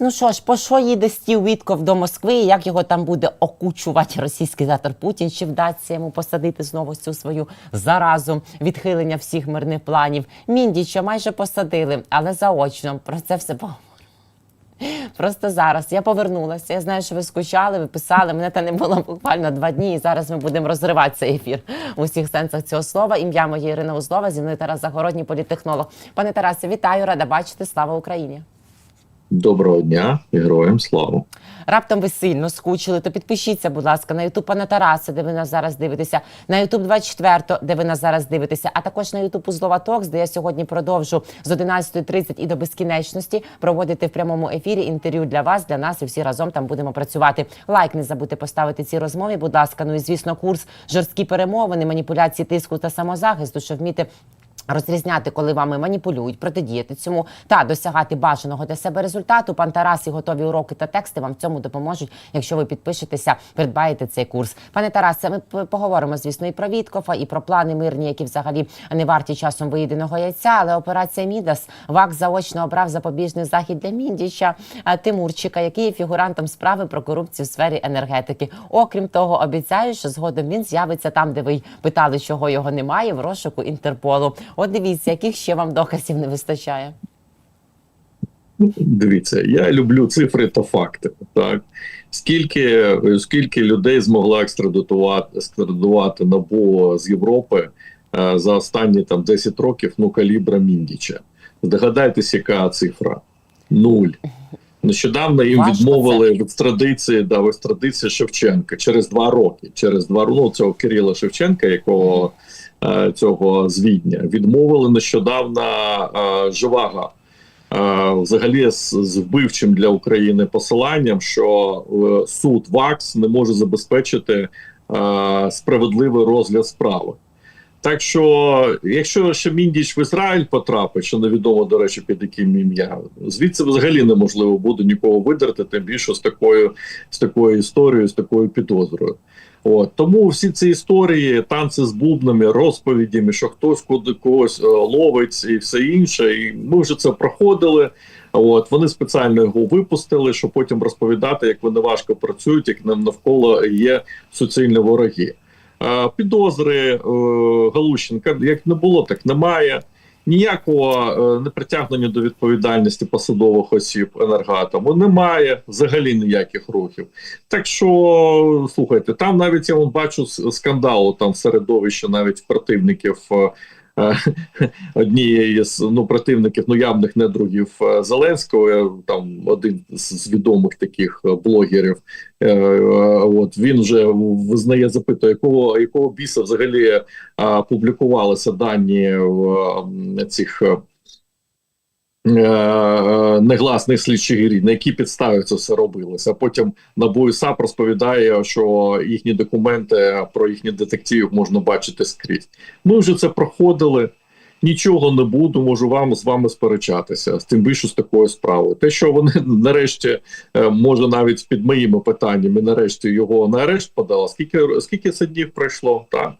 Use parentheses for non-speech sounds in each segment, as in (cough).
Ну що ж, по що їде Стів Вітков до Москви? і Як його там буде окучувати російський диктатор Путін? Чи вдасться йому посадити знову цю свою заразу відхилення всіх мирних планів? Міндіча майже посадили, але заочно про це все поговоримо. Просто зараз я повернулася. Я знаю, що ви скучали, ви писали. Мене та не було буквально два дні. І зараз ми будемо розривати цей ефір у всіх сенсах цього слова. Ім'я моє Ірина Узлова, зі мною Тарас Загородній, політтехнолог. Пане Тарасе, вітаю, рада бачити. Слава Україні! Доброго дня, і героям слава. Раптом ви сильно скучили, то підпишіться, будь ласка, на Ютуб пана Тараса, де ви нас зараз дивитеся, на Ютуб 24, де ви нас зараз дивитеся, а також на Ютуб Узлова Токс, де я сьогодні продовжу з 11.30 і до безкінечності проводити в прямому ефірі інтерв'ю для вас, для нас, і всі разом там будемо працювати. Лайк не забудьте поставити цій розмові, будь ласка. Ну і звісно, курс жорсткі перемовини, маніпуляції тиску та самозахисту, що вміти. Розрізняти, коли вами маніпулюють, протидіяти цьому та досягати бажаного для себе результату. Пан Тарас і готові уроки та тексти вам в цьому допоможуть, якщо ви підпишетеся, придбаєте цей курс. Пане Тарасе, ми поговоримо, звісно, і про Віткофа, і про плани мирні, які взагалі не варті часом виїденого яйця. Але операція Мідас ВАК заочно обрав запобіжний захід для Міндіча Тимурчика, який є фігурантом справи про корупцію в сфері енергетики. Окрім того, обіцяю, що згодом він з'явиться там, де ви питали, чого його немає, в розшуку Інтерполу. От дивіться, яких ще вам доказів не вистачає. Дивіться, я люблю цифри та факти. Так скільки, скільки людей змогла екстрадитувати, екстрадувати НАБУ з Європи е, за останні там 10 років, ну калібра Міндіча. Здогадайтесь, яка цифра? Нуль. Нещодавно їм Важко відмовили в екстрадиції, да, в екстрадиції Шевченка через два роки. Через два ну, цього Кирила Шевченка, якого цього з Відня, відмовили нещодавно е, Живаго. Е, взагалі з, з вбивчим для України посиланням, що е, суд ВАКС не може забезпечити е, справедливий розгляд справи. Так що, якщо ще Міндіч в Ізраїль потрапить, що невідомо, до речі, під яким ім'я, звідси взагалі неможливо буде нікого видерти, тим більше з такою з такою історією, з такою підозрою. От тому всі ці історії, танці з бубнами, розповідями, що хтось куди когось е, ловить і все інше. І ми вже це проходили. От вони спеціально його випустили, щоб потім розповідати, як вони важко працюють, як нам навколо є суцільні вороги. Е, Підозри е, Галущенка як не було, так немає. Ніякого не притягнення до відповідальності посадових осіб енергатому немає взагалі ніяких рухів. Так що слухайте, там навіть я вам бачу скандалу там в середовищі навіть противників е, е, (laughs) однієї з ну противників ну явних недругів е, Зеленського. е, Там один з відомих таких е, блогерів. От він вже визнає, запитує, якого якого біса взагалі публікувалися дані в цих. Е, е, Негласних слідчих гірів, на які підстави це все робилося. Потім НАБУ і САП розповідає, що їхні документи про їхніх детективів можна бачити скрізь. Ми вже це проходили. Нічого не буду, можу вам з вами сперечатися, тим більше з такою справою. Те, що вони (laughs) нарешті, е, може навіть під моїми питаннями, нарешті його на арешт подали. Скільки скільки це днів пройшло? Так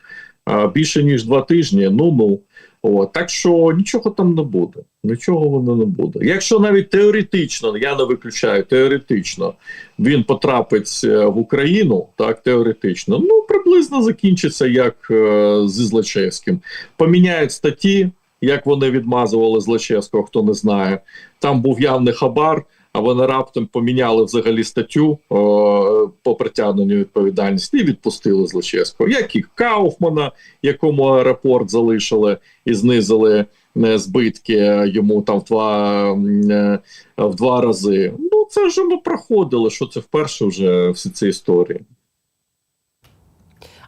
більше ніж два тижні. Ну ну От, так що нічого там не буде. Нічого воно не буде. Якщо навіть теоретично, я не виключаю теоретично, він потрапить е, в Україну, так теоретично, ну приблизно закінчиться як е, зі Злочевським. Поміняють статті, як вони відмазували Злочевського, хто не знає. Там був явний хабар. А вони раптом поміняли взагалі статтю о, по притягненню відповідальності і відпустили Злочевського, як і Кауфмана, якому аеропорт залишили і знизили е, збитки йому там в два, е, в два рази. Ну це вже ми проходили. Що це вперше вже всі ці історії.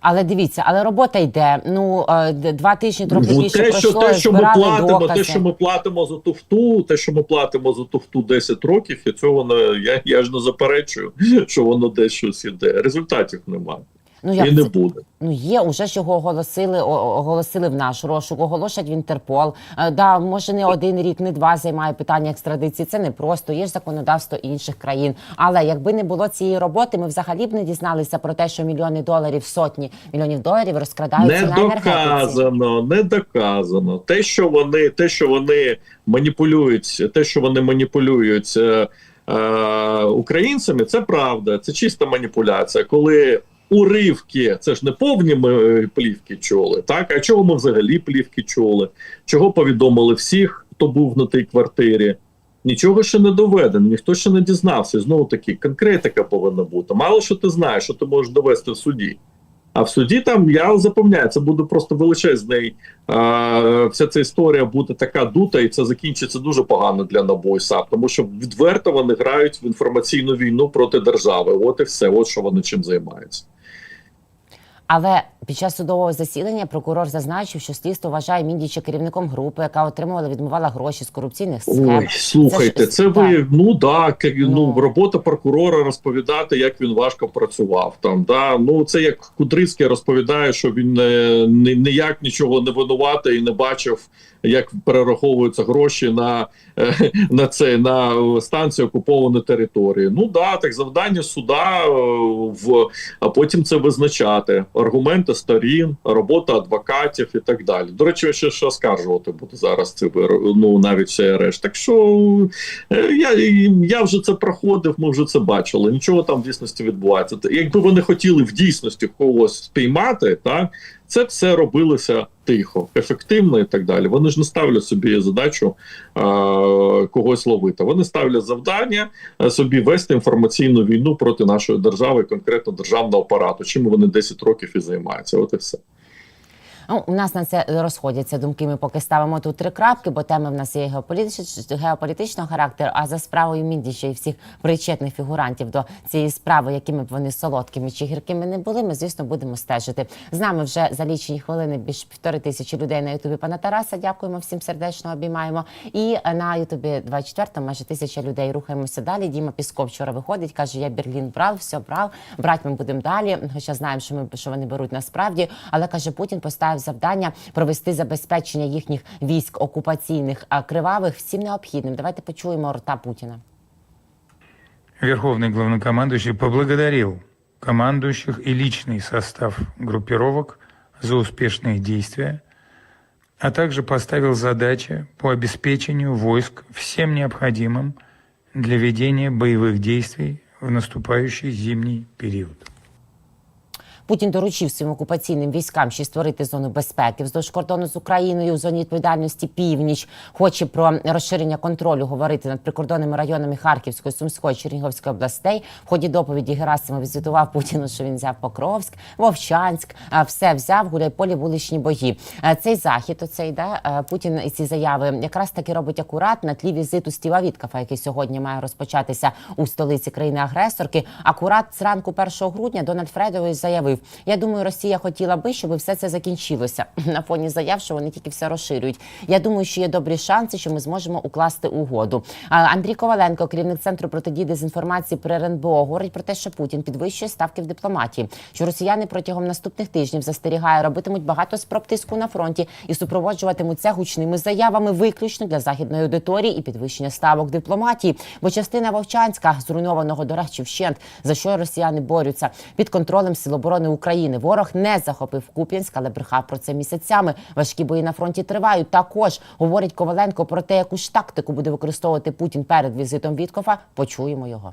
Але дивіться, але робота йде. Ну е, два тижні трохи Ну, більше те, що, пройшло, те, що ми платимо, докази. те, що ми платимо за туфту, те, що ми платимо за туфту 10 років, і цього не я, я ж не заперечую, (laughs) що воно десь щось іде. Результатів немає ну, як і не це? буде. Ну є уже ж його оголосили, оголосили в наш розшук, оголошать в Інтерпол. Е, да, може не один рік, не два займає питання екстрадиції. Це не просто. Є ж законодавство інших країн. Але якби не було цієї роботи, ми взагалі б не дізналися про те, що мільйони доларів, сотні мільйонів доларів розкрадаються Не на енергетиці. доказано, не доказано. Те, що вони, те, що вони маніпулюють, те, що вони маніпулюють е, е, українцями, це правда, це чиста маніпуляція. Коли уривки, це ж не повні ми е, плівки чули, так? А чого ми взагалі плівки чули? Чого повідомили всіх, хто був на тій квартирі? Нічого ще не доведено, ніхто ще не дізнався. Знову таки, конкретика повинна бути. Мало що ти знаєш, що ти можеш довести в суді. А в суді там я запевняю, це буде просто величезний. А, вся ця історія буде така дута, і це закінчиться дуже погано для НАБУ і САП, тому що відверто вони грають в інформаційну війну проти держави. От і все, от що вони чим займаються. Але під час судового засідання прокурор зазначив, що слідство вважає Міндіча керівником групи, яка отримувала відмивала гроші з корупційних схем. Ой, слухайте, Це це, ви ну да, ну, Ну. робота прокурора розповідати, як він важко працював. Там да ну це як Кудрицький розповідає, що він е, ні- ніяк нічого не винуватий і не бачив, як перераховуються гроші на, е, на це на е, станцію окупованої території. Ну да, так завдання суда е, в а потім це визначати аргументи сторін, робота адвокатів і так далі. До речі, ще що оскаржувати буду зараз це ну навіть цей арешт. Так що е, я, я вже це проходив, ми вже це бачили. Нічого там в дійсності відбувається. Якби вони хотіли в дійсності когось спіймати, так це все робилося тихо, ефективно і так далі. Вони ж не ставлять собі задачу е, когось ловити. Вони ставлять завдання е, собі вести інформаційну війну проти нашої держави, конкретно державного апарату. Чим вони 10 років і займаються. От і все. Ну, у нас на це розходяться думки. Ми поки ставимо тут три крапки, бо теми в нас є геополітич... геополітичного характеру. А за справою Міндіча і всіх причетних фігурантів до цієї справи, якими б вони солодкими чи гіркими не були, ми звісно будемо стежити. З нами вже за лічені хвилини більш півтори тисячі людей на Ютубі пана Тараса. Дякуємо всім сердечно обіймаємо. І на Ютубі 24 майже тисяча людей. Рухаємося далі. Діма Пісков вчора виходить, каже: Я Берлін брав, все брав. Брати ми будемо далі. Хоча знаємо, що ми що вони беруть насправді, але каже Путін поставив завдання провести забезпечення їхніх військ окупаційних а кривавих всім необхідним. Давайте почуємо рта Путіна. Верховный главнокомандующий поблагодарил командующих и личный состав группировок за успешные действия, а также поставил задачи по обеспечению войск всем необходимым для ведения боевых действий в наступающий зимний период. Путін доручив своїм окупаційним військам ще створити зону безпеки вздовж кордону з Україною в зоні відповідальності північ. Хоче про розширення контролю говорити над прикордонними районами Харківської, Сумської, Чернігівської областей. В ході доповіді Герасимов звітував Путіну, що він взяв Покровськ, Вовчанськ, все взяв гуляйполі вуличні бої. Цей захід, оцей да Путін і ці заяви якраз таки робить акурат на тлі візиту Стіва Віткафа, який сьогодні має розпочатися у столиці країни-агресорки. Акурат зранку 1 грудня Дональд Фредович заявив: Я думаю, Росія хотіла би, щоб все це закінчилося (laughs) на фоні заяв, що вони тільки все розширюють. Я думаю, що є добрі шанси, що ми зможемо укласти угоду. Андрій Коваленко, керівник центру протидії дезінформації при РНБО, говорить про те, що Путін підвищує ставки в дипломатії, що росіяни протягом наступних тижнів застерігає, робитимуть багато спроб тиску на фронті і супроводжуватимуть це гучними заявами виключно для західної аудиторії і підвищення ставок дипломатії. Бо частина Вовчанська, зруйнованого до речі, вщент, за що росіяни борються під контролем Сил оборони України. Ворог не захопив Куп'янськ, але брехав про це місяцями. Важкі бої на фронті тривають. Також говорить Коваленко про те, яку ж тактику буде використовувати Путін перед візитом Віткофа. Почуємо його.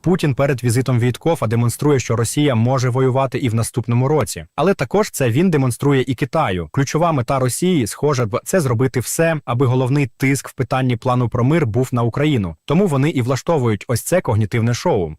Путін перед візитом Віткофа демонструє, що Росія може воювати і в наступному році. Але також це він демонструє і Китаю. Ключова мета Росії, схоже, це зробити все, аби головний тиск в питанні плану про мир був на Україну. Тому вони і влаштовують ось це когнітивне шоу.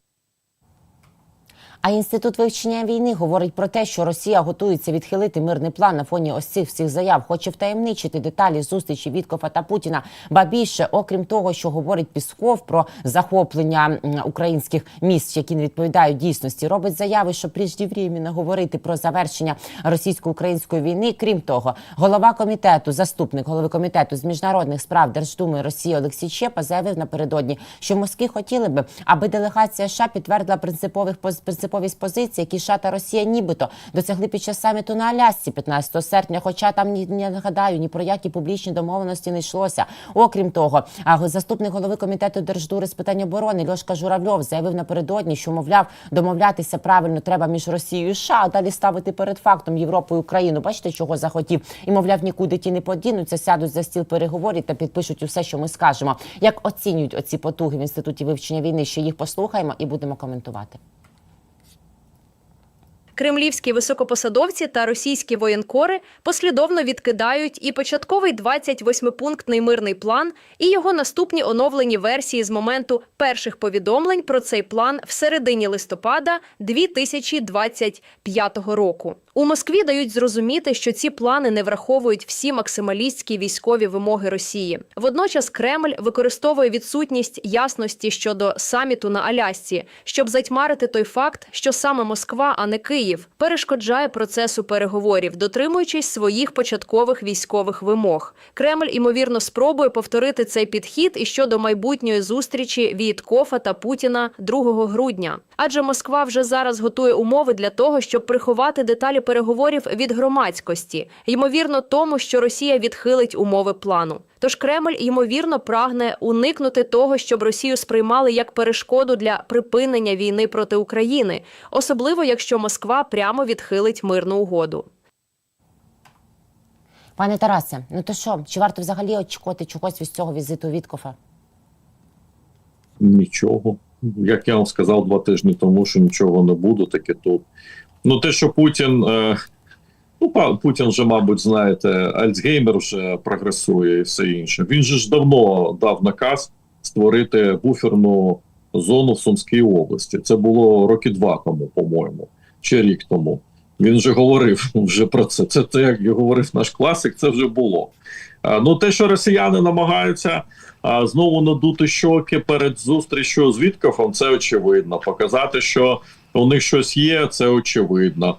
А інститут вивчення війни говорить про те, що Росія готується відхилити мирний план на фоні ось цих всіх заяв, хоче втаємничити деталі зустрічі Віткофа та Путіна. Ба більше, окрім того, що говорить Пісков про захоплення українських міст, які не відповідають дійсності, робить заяви, що преждевременно говорити про завершення російсько-української війни. Крім того, голова комітету, заступник голови комітету з міжнародних справ Держдуми Росії Олексій Щепа заявив напередодні, що Москві хотіли би, аби делегація США підтвердила принципових принципові принциповість позиції, які США та Росія нібито досягли під час саміту на Алясці 15 серпня. Хоча там ні не нагадаю, ні про які публічні домовленості не йшлося. Окрім того, а заступник голови комітету Держдури з питань оборони Льошка Журавльов заявив напередодні, що мовляв, домовлятися правильно треба між Росією і США, а далі ставити перед фактом Європу і Україну. Бачите, чого захотів, і мовляв, нікуди ті не подінуться, сядуть за стіл переговорів та підпишуть усе, що ми скажемо. Як оцінюють оці потуги в інституті вивчення війни? Ще їх послухаємо і будемо коментувати. Кремлівські високопосадовці та російські воєнкори послідовно відкидають і початковий 28-пунктний мирний план, і його наступні оновлені версії з моменту перших повідомлень про цей план в середині листопада 2025 року. У Москві дають зрозуміти, що ці плани не враховують всі максималістські військові вимоги Росії. Водночас Кремль використовує відсутність ясності щодо саміту на Алясці, щоб затьмарити той факт, що саме Москва, а не Київ, перешкоджає процесу переговорів, дотримуючись своїх початкових військових вимог. Кремль ймовірно спробує повторити цей підхід і щодо майбутньої зустрічі Віткофа та Путіна 2 грудня. Адже Москва вже зараз готує умови для того, щоб приховати деталі переговорів від громадськості, ймовірно, тому, що Росія відхилить умови плану. Тож Кремль ймовірно прагне уникнути того, щоб Росію сприймали як перешкоду для припинення війни проти України, особливо якщо Москва прямо відхилить мирну угоду. Пане Тарасе, ну то що, чи варто взагалі очікувати чогось від цього візиту Віткофа? Нічого. Як я вам сказав два тижні тому, що нічого не буде, таке тут. Ну, те, що Путін. Е, ну, Путін вже, мабуть, знаєте, Альцгеймер вже прогресує і все інше. Він же ж давно дав наказ створити буферну зону в Сумській області. Це було роки два тому, по-моєму, чи рік тому. Він вже говорив (laughs) вже про це. Це те, як говорив наш класик, це вже було. Ну, те, що росіяни намагаються а, знову надути щоки перед зустрічю з Віткофом, це очевидно. Показати, що у них щось є, це очевидно.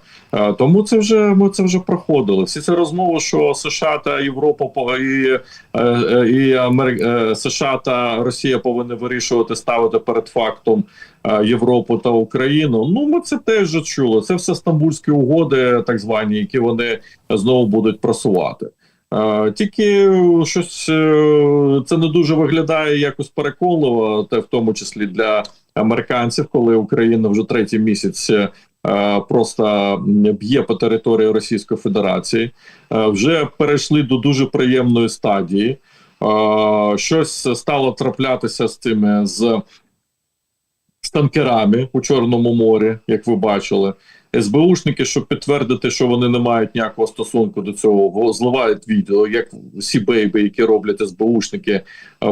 Тому це вже ми це вже проходили. Всі ці розмови, що США та Європа і, е, е, і Амер... е, США та Росія повинні вирішувати ставити перед фактом е, Європу та Україну. Ну ми це теж чули. Це все стамбульські угоди, так звані, які вони знову будуть просувати. Е, Тільки щось е, це не дуже виглядає якось переконливо, те в тому числі для американців, коли Україна вже третій місяць е, просто б'є по території Російської Федерації. Е, Вже перейшли до дуже приємної стадії. Е, Щось стало траплятися з тими з танкерами у Чорному морі, як ви бачили. СБУшники, щоб підтвердити, що вони не мають ніякого стосунку до цього, зливають відео, як всі бейби, які роблять СБУшники,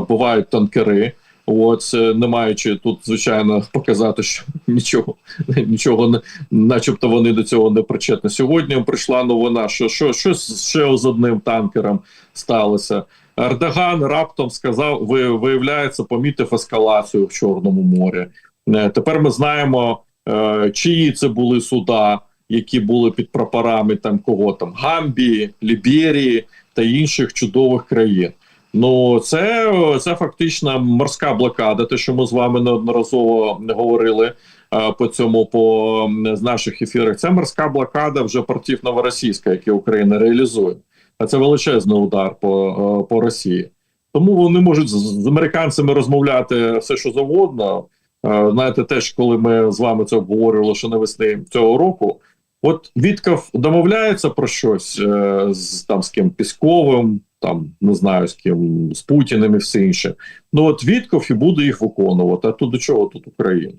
бувають танкери. От не маючи тут, звичайно, показати, що (laughs) нічого, нічого не, начебто вони до цього не причетні. Сьогодні прийшла новина, що, що щось ще з одним танкером сталося. Ердоган раптом сказав, ви виявляється, помітив ескалацію в Чорному морі. Е, Тепер ми знаємо, е, чиї це були суда, які були під прапорами там кого там Гамбії, Ліберії та інших чудових країн. Ну, це, це фактично морська блокада. Те, що ми з вами неодноразово говорили е, по цьому по з наших ефірах. Це морська блокада вже портів Новоросійська, які Україна реалізує. А це величезний удар по, е, по Росії. Тому вони можуть з, американцями розмовляти все, що завгодно. Е, Знаєте, теж коли ми з вами це обговорювали ще навесни цього року. От Вітков домовляється про щось з там з ким Пісковим, там не знаю з ким з Путіним і все інше. Ну от Вітков і буде їх виконувати. А то до чого тут Україна?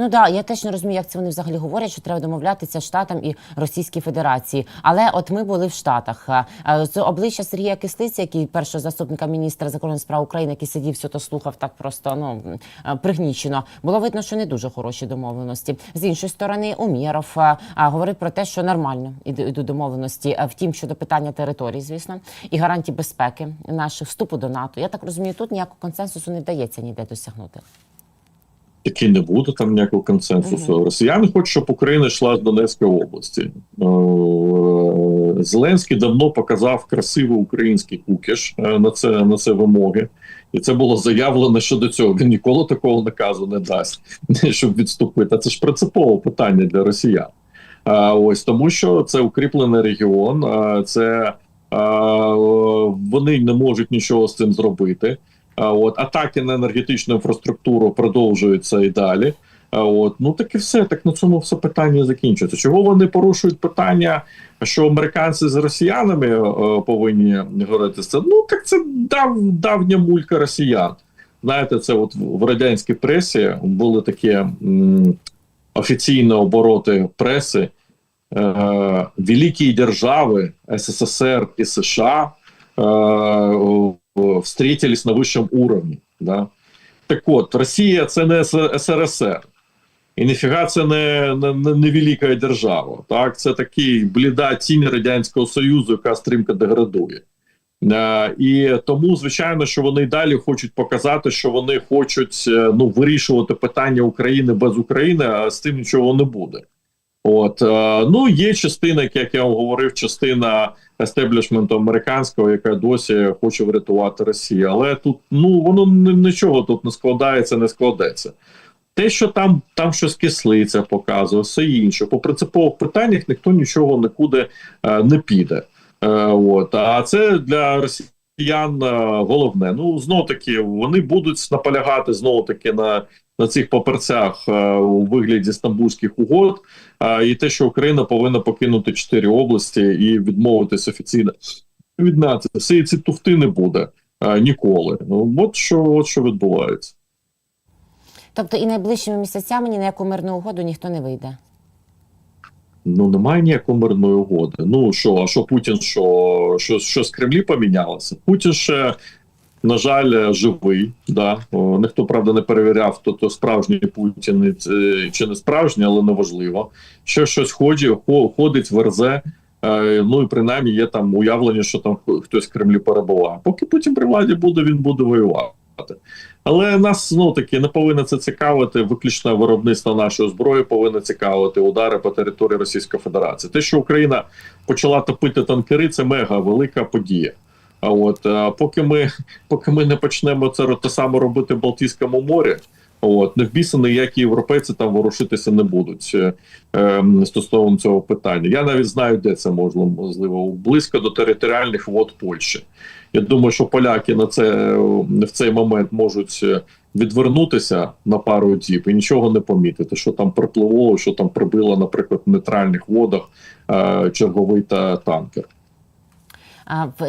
Ну да, я теж не розумію, як це вони взагалі говорять, що треба домовлятися штатам і Російській Федерації. Але от ми були в Штатах. А, а, З обличчя Сергія Кислиці, який першого заступника міністра закордонних справ України, який сидів, все то слухав так просто ну пригнічено. Було видно, що не дуже хороші домовленості. З іншої сторони, Умєров говорив про те, що нормально ідуть домовленості. Втім, щодо питання територій, звісно, і гарантій безпеки наших вступу до НАТО. Я так розумію, тут ніякого консенсусу не вдається ніде досягнути. Таки не буде там ніякого консенсусу. Росіяни хочуть, щоб Україна йшла з Донецької області. Е, Зеленський давно показав красивий український кукіш е, на це на це вимоги. І це було заявлено щодо цього. Він ніколи такого наказу не дасть, (laughs) щоб відступити. Це ж принципове питання для росіян. А, ось тому, що це укріплений регіон, це вони не можуть нічого з цим зробити. От атаки на енергетичну інфраструктуру продовжуються і далі. От ну так і все. Так на цьому все питання закінчується. Чого вони порушують питання, що американці з росіянами е, повинні говорити це? Ну так це дав, давня мулька росіян. Знаєте, це от в радянській пресі були такі м, офіційні обороти преси. Е, великі держави СССР і США встретились на вищому уровні. Да? Так от, Росія це не СРСР. І ніфіга це не, не, не, не велика держава. Так? Це такий бліда тінь Радянського Союзу, яка стрімко деградує. Е, і тому, звичайно, що вони й далі хочуть показати, що вони хочуть е, ну, вирішувати питання України без України, а з тим нічого не буде. От е, ну є частина, як- я вам говорив, частина естеблішменту американського, яка досі хоче врятувати Росію. Але тут ну воно нічого тут не складається, не складеться. Те, що там там щось кислиця показує, все інше. По принципових питаннях ніхто нічого нікуди е, не піде. Е, от а це для росіян е, головне. Ну знов таки вони будуть наполягати знову таки на, на цих паперцях е, у вигляді стамбульських угод. І те, що Україна повинна покинути чотири області і відмовитись офіційно від нації. Всі ці туфти не буде ніколи. Ну от що, от що відбувається. Тобто і найближчими місяцями ні на яку мирну угоду ніхто не вийде. Ну немає ніякої мирної угоди. Ну що, а що Путін, що, що, що з Кремлі помінялося? Путін ще. На жаль, живий. Да. О, ніхто правда не перевіряв, то, то справжній Путін е, чи не справжній, але неважливо. Що щось ходить, хо- ходить, верзе. Е, ну і принаймні є там уявлення, що там хтось в Кремлі перебуває. Поки Путін при владі буде, він буде воювати. Але нас знов таки не повинно це цікавити. Виключно виробництво нашої зброї повинно цікавити удари по території Російської Федерації. Те, що Україна почала топити танкери, це мега велика подія. А от е, поки ми поки ми не почнемо це те саме робити в Балтійському морі, от не в біса ніякі європейці там ворушитися не будуть е, ем, стосовно цього питання. Я навіть знаю, де це можливо, можливо близько до територіальних вод Польщі. Я думаю, що поляки на це е, в цей момент можуть е, відвернутися на пару діб і нічого не помітити, що там припливло, що там прибило, наприклад, в нейтральних водах е, черговий та танкер.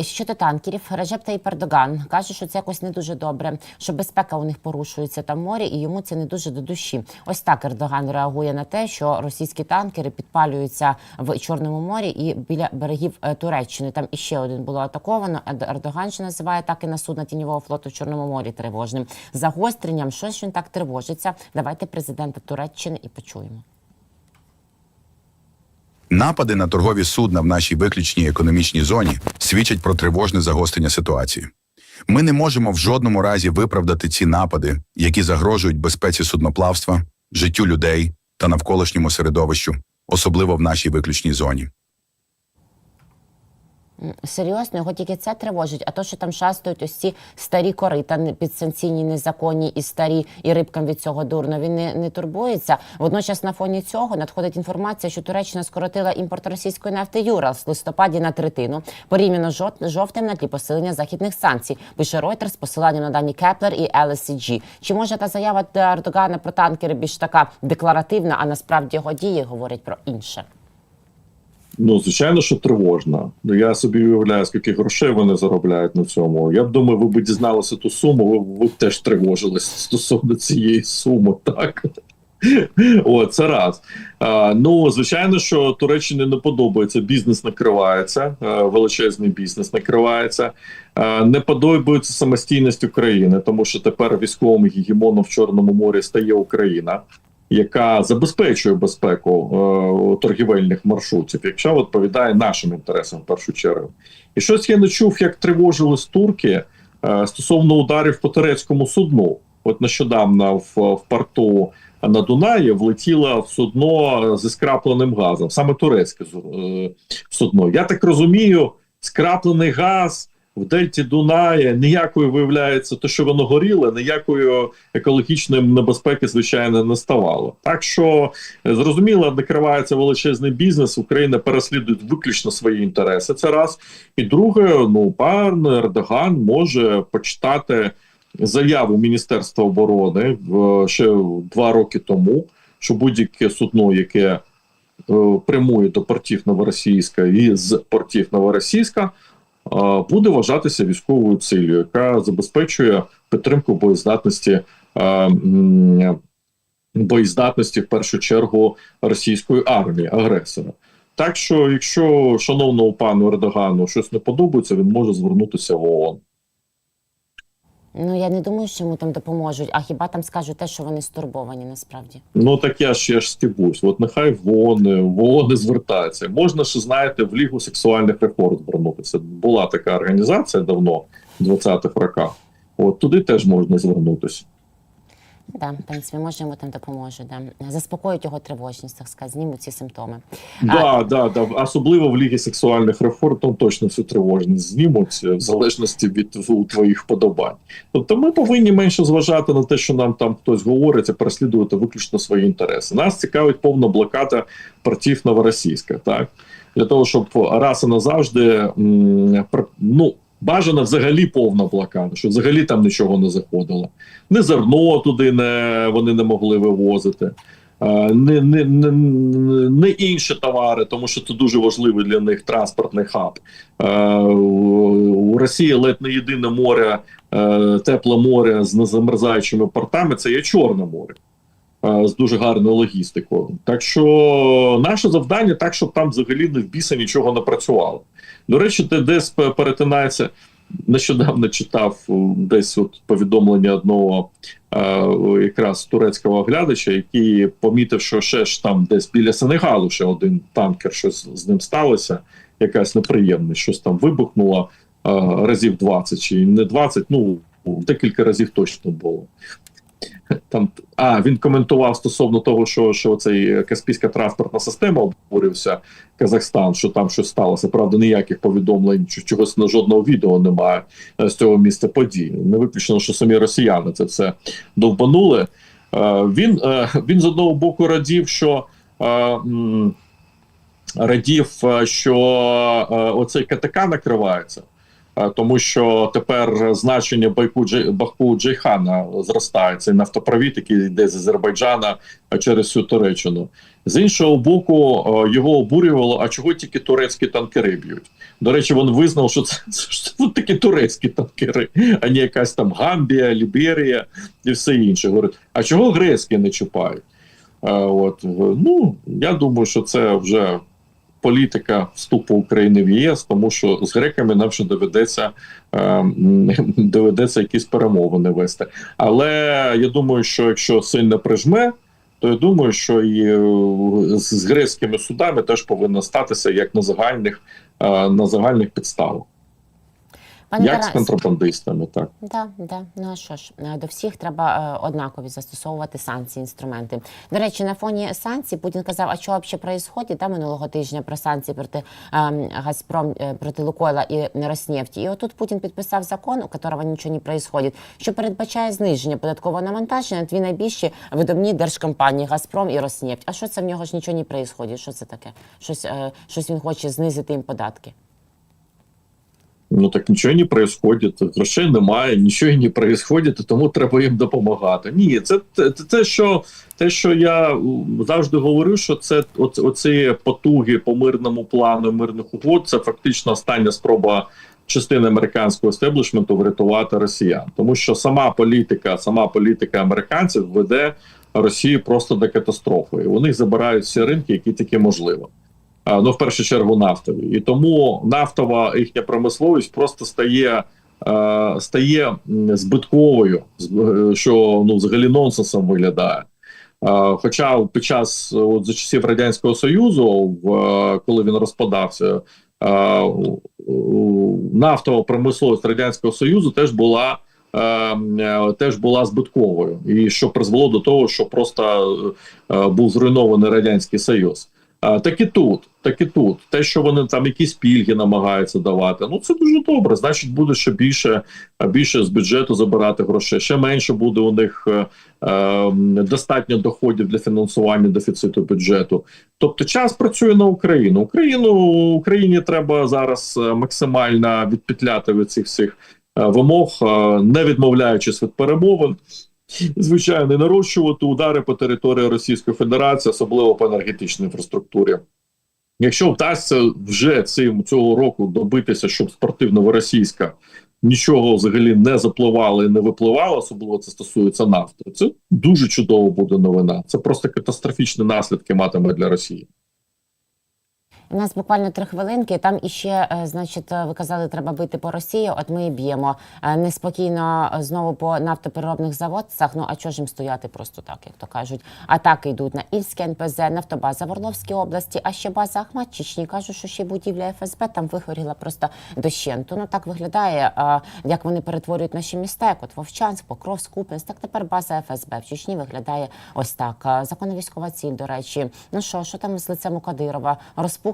Щодо танкерів, Режеп Таїп Ердоган каже, що це якось не дуже добре, що безпека у них порушується там морі, і йому це не дуже до душі. Ось так Ердоган реагує на те, що російські танкери підпалюються в Чорному морі і біля берегів е, Туреччини. Там іще один було атаковано. Ердоган ще називає атаки на судна тіньового флоту в Чорному морі тривожним загостренням. Щось він так тривожиться. Давайте президента Туреччини і почуємо. Напади на торгові судна в нашій виключній економічній зоні свідчать про тривожне загострення ситуації. Ми не можемо в жодному разі виправдати ці напади, які загрожують безпеці судноплавства, життю людей та навколишньому середовищу, особливо в нашій виключній зоні. Серйозно, його тільки це тривожить, а то, що там шастають ось ці старі корита підсанкційні, незаконні і старі, і рибкам від цього дурно. Він не, не турбується. Водночас на фоні цього надходить інформація, що Туреччина скоротила імпорт російської нафти Юрал з листопаді на третину, порівняно з жов- жовтим на тлі посилення західних санкцій. Пише Reuters з посиланням на дані Кеплер і LSCG. Чи може та заява Ердогана про танкери більш така декларативна, а насправді його дії говорять про інше? Ну, звичайно, що тривожно. Ну, я собі уявляю, скільки грошей вони заробляють на цьому. Я б думаю, ви б дізналися ту суму, ви, ви б теж тривожились стосовно цієї суми, так? О, це раз. А, ну, звичайно, що Туреччині не подобається. Бізнес накривається, е, величезний бізнес накривається. Е, не подобається самостійність України, тому що тепер військовим гегемоном в Чорному морі стає Україна яка забезпечує безпеку е, торгівельних маршрутів, якщо відповідає нашим інтересам в першу чергу. І щось я не чув, як тривожились турки е, стосовно ударів по турецькому судну. От нещодавно в, в порту на Дунаї влетіло в судно зі скрапленим газом, саме турецьке е, судно. Я так розумію, скраплений газ в Дельті Дунає ніякої виявляється, те, що воно горіло, ніякої екологічної небезпеки, звичайно, не ставало. Так що е, зрозуміло, накривається величезний бізнес. Україна переслідує виключно свої інтереси. Це раз. І друге, ну пан Ердоган може почитати заяву Міністерства оборони ще два роки тому, що будь-яке судно, яке е, прямує до портів Новоросійська і з портів Новоросійська, е, буде вважатися військовою цілею, яка забезпечує підтримку боєздатності. е, Боєздатності в першу чергу російської армії агресора. Так що, якщо шановному пану Ердогану щось не подобається, він може звернутися в ООН. Ну я не думаю, що йому там допоможуть. А хіба там скажуть те, що вони стурбовані насправді? Ну так я ж я ж стібусь. От нехай вони вони звертаються. Можна ж знаєте в Лігу сексуальних реформ звернутися. Була така організація давно, в 20-х роках. От туди теж можна звернутися. Да, в принципі, може йому там допоможуть. Да. Заспокоїть його тривожність, так сказати, знімуть ці симптоми. Да, да, да. Особливо в Лігі сексуальних реформ там точно всю тривожність знімуть в залежності від твоїх вподобань. Тобто ми повинні менше зважати на те, що нам там хтось говорить, а переслідувати виключно свої інтереси. Нас цікавить повна блокада партів Новоросійська, так для того, щоб раз і назавжди ну. Бажана взагалі повна блокада, що взагалі там нічого не заходило. Не зерно туди не, вони не могли вивозити, не, не, не, не інші товари, тому що це дуже важливий для них транспортний хаб. Е, У Росії ледь не єдине море, е, тепле море з незамерзаючими портами це є Чорне море. е, З дуже гарною логістикою. Так що наше завдання так, щоб там взагалі не в біса нічого не працювало. До речі, десь перетинається. Нещодавно читав десь от повідомлення одного е, якраз турецького оглядача, який помітив, що ще ж там десь біля Сенегалу ще один танкер, щось з ним сталося, якась неприємність, щось там вибухнуло е, разів 20 чи не 20, ну декілька разів точно було. Там а він коментував стосовно того, що, що цей Каспійська транспортна система обурився Казахстан, що там щось сталося. Правда, ніяких повідомлень, чогось на жодного відео немає е, з цього місця подій. Не виключено, що самі росіяни це все довбанули. Е, Він, е, він з одного боку радів, що. Радів, що оцей КТК накривається, тому що тепер значення Байку Баку Джейхана зростає. Цей нафтопровід, який йде з Азербайджана е, через всю Туреччину. З іншого боку, е, його обурювало, а чого тільки турецькі танкери б'ють. До речі, він визнав, що це, (laughs) це такі турецькі танкери, а не якась там Гамбія, Ліберія і все інше. Говорить, а чого грецькі не чіпають? Е, От е, ну я думаю, що це вже політика вступу України в ЄС, тому що з греками нам ще доведеться е, (laughs) доведеться якісь перемовини вести. Але я думаю, що якщо сильно прижме, то я думаю, що і е, з грецькими судами теж повинно статися як на загальних е, на загальних підставах, Пане як з контрабандистами, так. Да, да. Ну а що ж, е, до всіх треба е, однакові застосовувати санкції, інструменти. До речі, на фоні санкцій Путін казав, а що взагалі происходит, да, минулого тижня про санкції проти ем, Газпром, е, проти Лукойла і Роснефті. І отут Путін підписав закон, у которого нічого не происходит, що передбачає зниження податкового навантаження на дві найбільші видобні держкомпанії Газпром і Роснефть. А що це в нього ж нічого не происходит? Що це таке? Щось, е, щось він хоче знизити їм податки. Ну так нічого не происходит, грошей немає, нічого не происходит, і тому треба їм допомагати. Ні, це те, те, що те, що я завжди говорю, що це оц, оці потуги по мирному плану мирних угод, це фактично остання спроба частини американського естеблішменту врятувати росіян, тому що сама політика, сама політика американців веде Росію просто до катастрофи. І них забирають всі ринки, які тільки можливо. А, ну в першу чергу нафтові, і тому нафтова їхня промисловість просто стає. е, Стає збитковою, е, що ну взагалі нонсенсом виглядає. Е, Хоча під час от, за часів радянського союзу, в е, коли він розпадався, е, нафтова промисловість радянського союзу теж була е, е, теж була збитковою, і що призвело до того, що просто е, був зруйнований радянський союз. Так і тут, так і тут. Те, що вони там якісь пільги намагаються давати, ну це дуже добре. Значить, буде ще більше, більше з бюджету забирати грошей. Ще менше буде у них е, е, достатньо доходів для фінансування дефіциту бюджету. Тобто, час працює на Україну. Україну Україні треба зараз е, максимально відпетляти від цих всіх е, вимог, е, не відмовляючись від перемовин. Звичайно, нарощувати удари по території Російської Федерації, особливо по енергетичній інфраструктурі. Якщо вдасться вже цим цього року добитися, щоб спортив новоросійська нічого взагалі не запливало і не випливало, особливо це стосується нафти, це дуже чудово буде новина. Це просто катастрофічні наслідки матиме для Росії. У нас буквально три хвилинки. Там іще, е, значить, е, ви казали, треба бити по Росії. От ми і б'ємо Е, неспокійно знову по нафтопереробних заводцях. Ну а чого ж їм стояти просто так, як то кажуть? Атаки йдуть на Ільське НПЗ, нафтобаза в Орловській області, а ще база Ахмат Чечні. Кажуть, що ще будівля ФСБ там вигоріла просто дощенту. Ну так виглядає, як вони перетворюють наші міста, як от Вовчанськ, Покровськ, Куп'янськ. Так тепер база ФСБ в Чечні виглядає ось так. Законна військова ціль, до речі. Ну що, що там з лицем у Кадирова?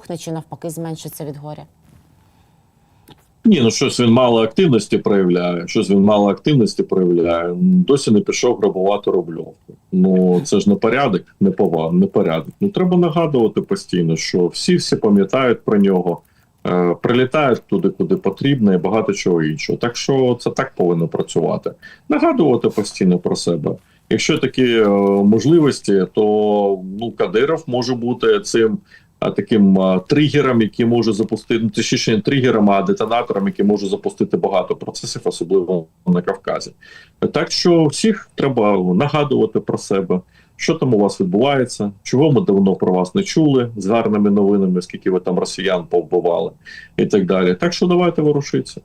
Розпухне чи навпаки зменшиться від горя? Ні, ну щось він мало активності проявляє. Щось він мало активності проявляє. Досі не пішов грабувати рубльовку. Ну це ж не порядок, не повага, не порядок. Ну треба нагадувати постійно, що всі всі пам'ятають про нього, е, прилітають туди, куди потрібно, і багато чого іншого. Так що це так повинно працювати. Нагадувати постійно про себе. Якщо такі е, можливості, то ну Кадиров може бути цим таким а, тригером, який може запустити ну, точніше не тригером, а детонатором, який може запустити багато процесів, особливо на Кавказі. Так що всіх треба нагадувати про себе, що там у вас відбувається, чого ми давно про вас не чули з гарними новинами, скільки ви там росіян повбивали, і так далі. Так що давайте ворушитися.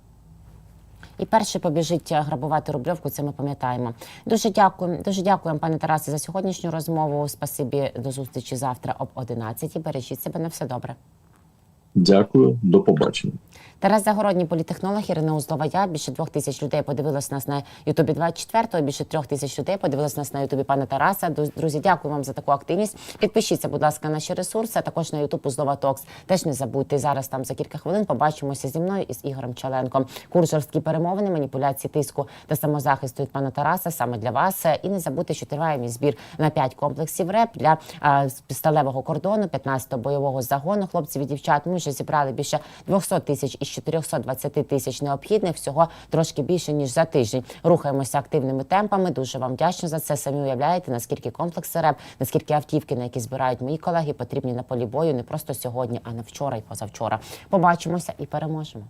І перший побіжить грабувати рубльовку. Це ми пам'ятаємо. Дуже дякую, дуже дякуємо, пане Тарасе, за сьогоднішню розмову. Спасибі до зустрічі завтра об 11 Бережіть себе на все добре. Дякую, до побачення. Тарас Загородній політехнолог Ірина Узлова. Я більше двох тисяч людей подивилось нас на Ютубі 24-го, Більше трьох тисяч людей подивилось нас на Ютубі пана Тараса. Друз- Друзі, дякую вам за таку активність. Підпишіться, будь ласка, на наші ресурси, а також на Ютуб Узлова Токс. Теж не забудьте зараз. Там за кілька хвилин побачимося зі мною і з Ігорем Чаленком. Курс жорсткі перемовини, маніпуляції тиску та самозахисту від пана Тараса саме для вас. І не забудьте, що триває мій збір на 5 комплексів РЕП для а, сталевого кордону, 15-го бойового загону хлопців і дівчат. Ми вже зібрали більше 200 тисяч із 420 тисяч необхідних. Всього трошки більше ніж за тиждень. Рухаємося активними темпами. Дуже вам вдячна за це. Самі уявляєте, наскільки комплекси РЕП, наскільки автівки, на які збирають мої колеги, потрібні на полі бою не просто сьогодні, а на вчора і позавчора. Побачимося і переможемо.